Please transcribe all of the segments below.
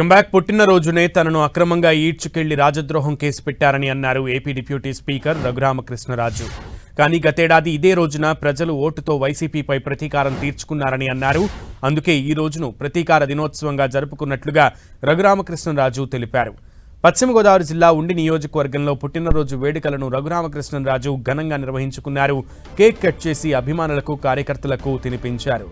Comeback పుట్టినరోజునే తనను అక్రమంగా ఈడ్చుకెళ్ళి రాజద్రోహం case పెట్టారని అన్నారు ఏపీ డిప్యూటీ స్పీకర్ రఘురామకృష్ణరాజు. కానీ గతేడాది ఇదే రోజున ప్రజలు ఓటుతో వైసీపీపై ప్రతీకారం తీర్చుకున్నారని అన్నారు. అందుకే ఈ రోజును ప్రతీకార దినోత్సవంగా జరుపుకున్నట్లుగా రఘురామకృష్ణరాజు తెలిపారు. పశ్చిమ గోదావరి జిల్లా ఉండి నియోజకవర్గంలో పుట్టినరోజు వేడుకలను రఘురామకృష్ణరాజు ఘనంగా నిర్వహించుకున్నారు. కేక్ కట్ చేసి అభిమానులకు కార్యకర్తలకు తినిపించారు.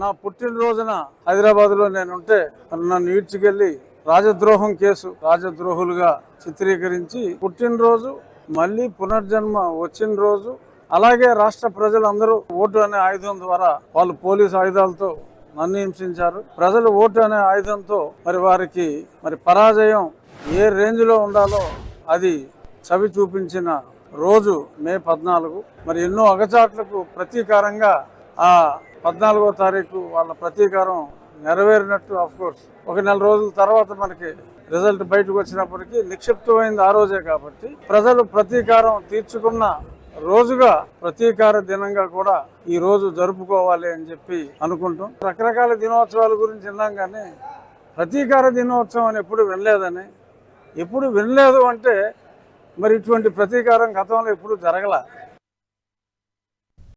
నా పుట్టినరోజున హైదరాబాద్లో నేనుంటే నన్ను ఈడ్చుకెళ్ళి రాజద్రోహం కేసు రాజద్రోహులుగా చిత్రీకరించి పుట్టినరోజు మళ్ళీ పునర్జన్మ వచ్చిన రోజు అలాగే రాష్ట్ర ప్రజలందరూ ఓటు అనే ఆయుధం ద్వారా వాళ్ళు పోలీసు ఆయుధాలతో నన్ను హింసించారు ప్రజలు ఓటు అనే ఆయుధంతో మరి వారికి మరి పరాజయం ఏ రేంజ్లో ఉండాలో అది చవి చూపించిన రోజు మే పద్నాలుగు. మరి ఎన్నో అగచాట్లకు ప్రతీకారంగా ఆ పద్నాలుగో తారీఖు వాళ్ళ ప్రతీకారం నెరవేరినట్టు ఆఫ్ కోర్స్ ఒక నెల రోజుల తర్వాత మనకి రిజల్ట్ బయటకు వచ్చినప్పటికీ నిక్షిప్తమైంది ఆ రోజే కాబట్టి ప్రజలు ప్రతీకారం తీర్చుకున్న రోజుగా ప్రతీకార దినంగా కూడా ఈ రోజు జరుపుకోవాలి అని చెప్పి అనుకుంటాం. రకరకాల దినోత్సవాల గురించి విన్నాం కానీ ప్రతీకార దినోత్సవం అని ఎప్పుడు వినలేదని. ఎప్పుడు వినలేదు అంటే మరి ఇటువంటి ప్రతీకారం గతంలో ఎప్పుడు జరగల.